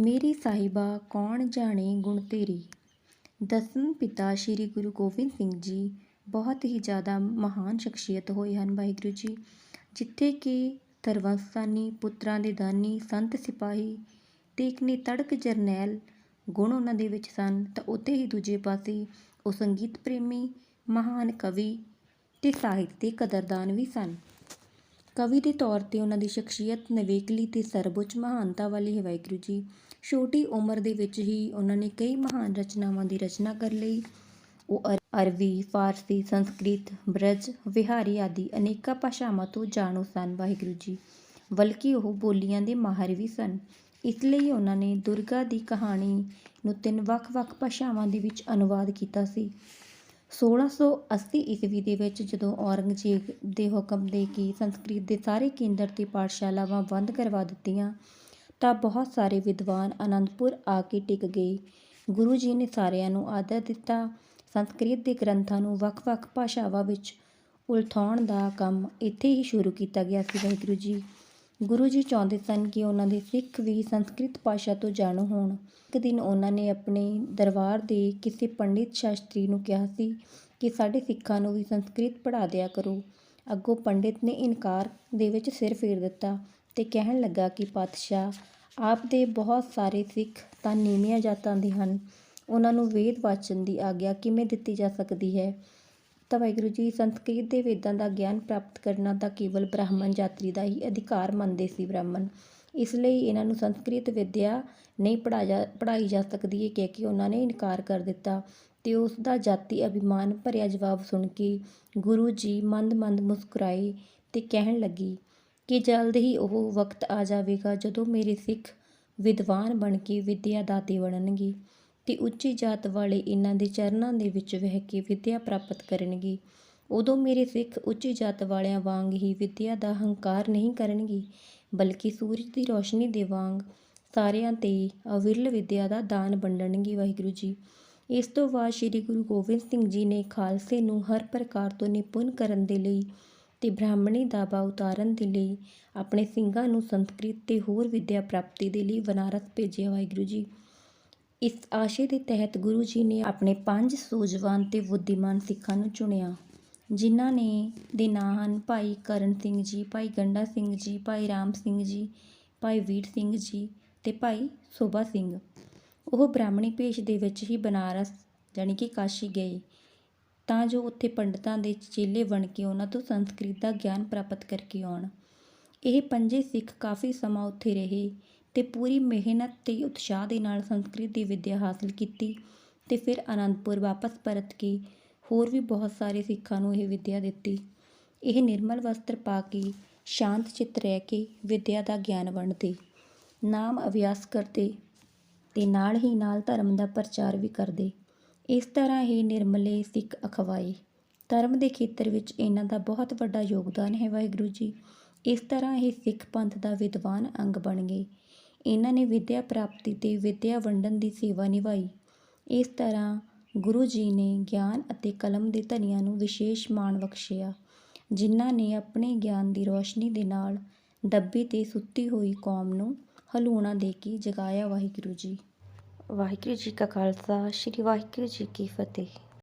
ਮੇਰੀ ਸਾਹਿਬਾ ਕੌਣ ਜਾਣੇ ਗੁਣ ਤੇਰੇ? ਦਸਮ ਪਿਤਾ ਸ੍ਰੀ ਗੁਰੂ ਗੋਬਿੰਦ ਸਿੰਘ ਜੀ ਬਹੁਤ ਹੀ ਜ਼ਿਆਦਾ ਮਹਾਨ ਸ਼ਖਸੀਅਤ ਹੋਏ ਹਨ ਵਾਹਿਗੁਰੂ ਜੀ, ਜਿੱਥੇ ਕਿ ਧਰਮਸਥਾਨੀ ਪੁੱਤਰਾਂ ਦੇ ਦਾਨੀ, ਸੰਤ ਸਿਪਾਹੀ ਤੇ ਇੱਕ ਨੇ ਤੜਕ ਜਰਨੈਲ ਗੁਣ ਉਹਨਾਂ ਦੇ ਵਿੱਚ ਸਨ। ਤਾਂ ਉੱਥੇ ਹੀ ਦੂਜੇ ਪਾਸੇ ਉਹ ਸੰਗੀਤ ਪ੍ਰੇਮੀ, ਮਹਾਨ ਕਵੀ ਤੇ ਸਾਹਿਤ ਦੇ ਕਦਰਦਾਨ ਵੀ ਸਨ। ਕਵੀ ਦੇ ਤੌਰ ਤੇ ਉਹਨਾਂ ਦੀ ਸ਼ਖਸੀਅਤ ਨਿਵੇਕਲੀ ਤੇ ਸਰਵਉੱਚ ਮਹਾਨਤਾ ਵਾਲੀ ਹੈ ਵਾਹਿਗੁਰੂ ਜੀ। ਛੋਟੀ ਉਮਰ ਦੇ ਵਿੱਚ ਹੀ ਉਹਨਾਂ ਨੇ ਕਈ ਮਹਾਨ ਰਚਨਾਵਾਂ ਦੀ ਰਚਨਾ ਕਰ ਲਈ। ਉਹ ਅਰ- ਅਰਬੀ, ਫਾਰਸੀ, ਸੰਸਕ੍ਰਿਤ, ਬ੍ਰਜ, ਵਿਹਾਰੀ ਆਦਿ ਅਨੇਕਾਂ ਭਾਸ਼ਾਵਾਂ ਤੋਂ ਜਾਣੂ ਸਨ ਵਾਹਿਗੁਰੂ ਜੀ। ਬਲਕਿ ਉਹ ਬੋਲੀਆਂ ਦੇ ਮਾਹਰ ਵੀ ਸਨ। ਇਸ ਲਈ ਉਹਨਾਂ ਨੇ ਦੁਰਗਾ ਦੀ ਕਹਾਣੀ ਨੂੰ ਤਿੰਨ ਵੱਖ-ਵੱਖ ਭਾਸ਼ਾਵਾਂ ਦੇ ਵਿੱਚ ਅਨੁਵਾਦ ਕੀਤਾ ਸੀ। 1680 ਈਸਵੀ ਦੇ ਵਿੱਚ ਜਦੋਂ ਔਰੰਗਜ਼ੇਬ ਦੇ ਹੁਕਮ ਦੇ ਕਿ ਸੰਸਕ੍ਰਿਤ ਦੇ ਸਾਰੇ ਕੇਂਦਰ ਤੇ ਪਾਠਸ਼ਾਲਾਵਾਂ ਬੰਦ ਕਰਵਾ ਦਿੱਤੀਆਂ, ਤਾਂ ਬਹੁਤ ਸਾਰੇ ਵਿਦਵਾਨ ਅਨੰਦਪੁਰ ਆ ਕੇ ਟਿਕ ਗਏ। ਗੁਰੂ ਜੀ ਨੇ ਸਾਰਿਆਂ ਨੂੰ ਆਦਰ ਦਿੱਤਾ। ਸੰਸਕ੍ਰਿਤ ਦੇ ਗ੍ਰੰਥਾਂ ਨੂੰ ਵੱਖ-ਵੱਖ ਭਾਸ਼ਾਵਾਂ ਵਿੱਚ ਉਲਥਾਉਣ ਦਾ ਕੰਮ ਇੱਥੇ ਹੀ ਸ਼ੁਰੂ ਕੀਤਾ ਗਿਆ ਸੀ, ਵਾਹਿਗੁਰੂ ਜੀ। ਗੁਰੂ ਜੀ ਚਾਹੁੰਦੇ ਸਨ ਕਿ ਉਹਨਾਂ ਦੇ ਸਿੱਖ ਵੀ ਸੰਸਕ੍ਰਿਤ ਭਾਸ਼ਾ ਤੋਂ ਜਾਣੂ ਹੋਣ। ਇੱਕ ਦਿਨ ਉਹਨਾਂ ਨੇ ਆਪਣੇ ਦਰਬਾਰ ਦੇ ਕਿਸੇ ਪੰਡਿਤ ਸ਼ਾਸਤਰੀ ਨੂੰ ਕਿਹਾ ਸੀ ਕਿ ਸਾਡੇ ਸਿੱਖਾਂ ਨੂੰ ਵੀ ਸੰਸਕ੍ਰਿਤ ਪੜ੍ਹਾ ਦਿਆ ਕਰੋ। ਅੱਗੋਂ ਪੰਡਿਤ ਨੇ ਇਨਕਾਰ ਦੇ ਵਿੱਚ ਸਿਰ ਫੇਰ ਦਿੱਤਾ ਤੇ ਕਹਿਣ ਲੱਗਾ ਕਿ, ਪਾਤਸ਼ਾਹ, ਆਪ ਦੇ ਬਹੁਤ ਸਾਰੇ ਸਿੱਖ ਤਾਂ ਨੀਵੀਆਂ ਜਾਤਾਂ ਦੇ ਹਨ। ਉਹਨਾਂ ਨੂੰ ਵੇਦ ਵਾਚਨ ਦੀ ਆਗਿਆ ਕਿਵੇਂ ਦਿੱਤੀ ਜਾ ਸਕਦੀ ਹੈ? ਤਾਂ ਵਾਹਿਗੁਰੂ ਜੀ ਸੰਸਕ੍ਰਿਤ ਦੇ ਵੇਦਾਂ ਦਾ ਗਿਆਨ ਪ੍ਰਾਪਤ ਕਰਨਾ ਤਾਂ ਕੇਵਲ ਬ੍ਰਾਹਮਣ ਜਾਤਰੀ ਦਾ ਹੀ ਅਧਿਕਾਰ ਮੰਨਦੇ ਸੀ ਬ੍ਰਾਹਮਣ। ਇਸ ਲਈ ਇਹਨਾਂ ਨੂੰ ਸੰਸਕ੍ਰਿਤ ਵਿਦਿਆ ਨਹੀਂ ਪੜਾਇਆ ਪੜਾਈ ਜਾ ਸਕਦੀ ਹੈ ਕਿਉਂਕਿ ਉਹਨਾਂ ਨੇ ਇਨਕਾਰ ਕਰ ਦਿੱਤਾ ਤੇ ਉਸ ਦਾ ਜਾਤੀ ਅਭਿਮਾਨ ਭਰਿਆ ਜਵਾਬ ਸੁਣ ਕੇ ਗੁਰੂ ਜੀ ਮੰਦ-ਮੰਦ ਮੁਸਕਰਾਏ ਤੇ ਕਹਿਣ ਲੱਗੀ ਕਿ ਜਲਦ ਹੀ ਉਹ ਵਕਤ ਆ ਜਾਵੇਗਾ ਜਦੋਂ ਮੇਰੇ ਸਿੱਖ ਵਿਦਵਾਨ ਬਣ ਕੇ ਵਿਦਿਆ ਦਾਤੇ ਬਣਨਗੇ। ਤੇ ਉੱਚੀ ਜਾਤ ਵਾਲੇ ਇਹਨਾਂ ਦੇ ਚਰਨਾਂ ਦੇ ਵਿੱਚ ਵਹਿ ਕੇ ਵਿਦਿਆ ਪ੍ਰਾਪਤ ਕਰਨਗੇ। ਉਦੋਂ ਮੇਰੇ ਸਿੱਖ ਉੱਚੀ ਜਾਤ ਵਾਲਿਆਂ ਵਾਂਗ ਹੀ ਵਿਦਿਆ ਦਾ ਹੰਕਾਰ ਨਹੀਂ ਕਰਨਗੇ, ਬਲਕਿ ਸੂਰਜ ਦੀ ਰੋਸ਼ਨੀ ਦੇ ਵਾਂਗ ਸਾਰਿਆਂ ਤੇ ਅਵਿਰਲ ਵਿਦਿਆ ਦਾ ਦਾਨ ਵੰਡਣਗੇ, ਵਾਹਿਗੁਰੂ ਜੀ। ਇਸ ਤੋਂ ਬਾਅਦ ਸ੍ਰੀ ਗੁਰੂ ਗੋਬਿੰਦ ਸਿੰਘ ਜੀ ਨੇ ਖਾਲਸੇ ਨੂੰ ਹਰ ਪ੍ਰਕਾਰ ਤੋਂ ਨਿਪੁੰਨ ਕਰਨ ਦੇ ਲਈ ਤੇ ਬ੍ਰਾਹਮਣੀ ਦਾਬਾ ਉਤਾਰਨ ਦੇ ਲਈ ਆਪਣੇ ਸਿੰਘਾਂ ਨੂੰ ਸੰਸਕ੍ਰਿਤ ਤੇ ਹੋਰ ਵਿਦਿਆ ਪ੍ਰਾਪਤੀ ਦੇ ਲਈ ਬਨਾਰਸ ਭੇਜਿਆ, ਵਾਹਿਗੁਰੂ ਜੀ। ਇਸ ਆਸ਼ੇ ਦੇ ਤਹਿਤ ਗੁਰੂ ਜੀ ਨੇ ਆਪਣੇ ਪੰਜ ਸੂਝਵਾਨ ਤੇ ਬੁੱਧੀਮਾਨ ਸਿੱਖਾਂ ਨੂੰ ਚੁਣਿਆ, ਜਿਨ੍ਹਾਂ ਨੇ ਦੇ ਨਾਂ ਹਨ ਭਾਈ ਕਰਨ ਸਿੰਘ ਜੀ, ਭਾਈ ਗੰਡਾ ਸਿੰਘ ਜੀ, ਭਾਈ ਰਾਮ ਸਿੰਘ ਜੀ, ਭਾਈ ਵੀਰ ਸਿੰਘ ਜੀ ਤੇ ਭਾਈ ਸੋਭਾ ਸਿੰਘ। ਉਹ ਬ੍ਰਾਹਮਣੀ ਭੇਸ਼ ਦੇ ਵਿੱਚ ਹੀ ਬਨਾਰਸ ਜਾਣੀ ਕਿ ਕਾਸ਼ੀ ਗਏ। ਤਾਂ ਜੋ ਉੱਥੇ ਪੰਡਤਾਂ ਦੇ ਚੇਲੇ ਬਣ ਕੇ ਉਹਨਾਂ ਤੋਂ ਸੰਸਕ੍ਰਿਤ ਦਾ ਗਿਆਨ ਪ੍ਰਾਪਤ ਕਰਕੇ ਆਉਣ। ਇਹ ਪੰਜੇ ਸਿੱਖ ਕਾਫੀ ਸਮਾਂ ਉੱਥੇ ਰਹੇ। ਤੇ ਪੂਰੀ ਮਿਹਨਤ ਤੇ ਉਤਸ਼ਾਹ ਦੇ ਨਾਲ ਸੰਸਕ੍ਰਿਤ ਦੀ ਵਿੱਦਿਆ ਹਾਸਲ ਕੀਤੀ ਤੇ ਫਿਰ ਅਨੰਦਪੁਰ ਵਾਪਸ ਪਰਤ ਕੇ ਹੋਰ ਵੀ ਬਹੁਤ ਸਾਰੇ ਸਿੱਖਾਂ ਨੂੰ ਇਹ ਵਿੱਦਿਆ ਦਿੱਤੀ। ਇਹ ਨਿਰਮਲ ਵਸਤਰ ਪਾ ਕੇ ਸ਼ਾਂਤ ਚਿੱਤ ਰਹਿ ਕੇ ਵਿੱਦਿਆ ਦਾ ਗਿਆਨ ਵੰਡਦੇ, ਨਾਮ ਅਭਿਆਸ ਕਰਦੇ ਤੇ ਨਾਲ ਹੀ ਨਾਲ ਧਰਮ ਦਾ ਪ੍ਰਚਾਰ ਵੀ ਕਰਦੇ। ਇਸ ਤਰ੍ਹਾਂ ਹੀ ਨਿਰਮਲੇ ਸਿੱਖ ਅਖਵਾਏ। ਧਰਮ ਦੇ ਖੇਤਰ ਵਿੱਚ ਇਹਨਾਂ ਦਾ ਬਹੁਤ ਵੱਡਾ ਯੋਗਦਾਨ ਹੈ ਵਾਹਿਗੁਰੂ ਜੀ। ਇਸ ਤਰ੍ਹਾਂ ਇਹ ਸਿੱਖ ਪੰਥ ਦਾ ਵਿਦਵਾਨ ਅੰਗ ਬਣ ਗਏ। ਇਹਨਾਂ ਨੇ ਵਿੱਦਿਆ ਪ੍ਰਾਪਤੀ ਤੇ ਵਿੱਦਿਆ ਵੰਡਣ ਦੀ ਸੇਵਾ ਨਿਭਾਈ। ਇਸ ਤਰ੍ਹਾਂ ਗੁਰੂ ਜੀ ਨੇ ਗਿਆਨ ਅਤੇ ਕਲਮ ਦੇ ਧਨੀਆਂ ਨੂੰ ਵਿਸ਼ੇਸ਼ ਮਾਣ ਬਖਸ਼ਿਆ, ਜਿਨ੍ਹਾਂ ਨੇ ਆਪਣੇ ਗਿਆਨ ਦੀ ਰੋਸ਼ਨੀ ਦੇ ਨਾਲ ਦੱਬੀ ਤੇ ਸੁੱਤੀ ਹੋਈ ਕੌਮ ਨੂੰ ਹਲੂਣਾ ਦੇ ਕੇ ਜਗਾਇਆ ਵਾਹਿਗੁਰੂ ਜੀ। ਵਾਹਿਗੁਰੂ ਜੀ ਕਾ ਖਾਲਸਾ, ਸ੍ਰੀ ਵਾਹਿਗੁਰੂ ਜੀ ਕੀ ਫਤਿਹ।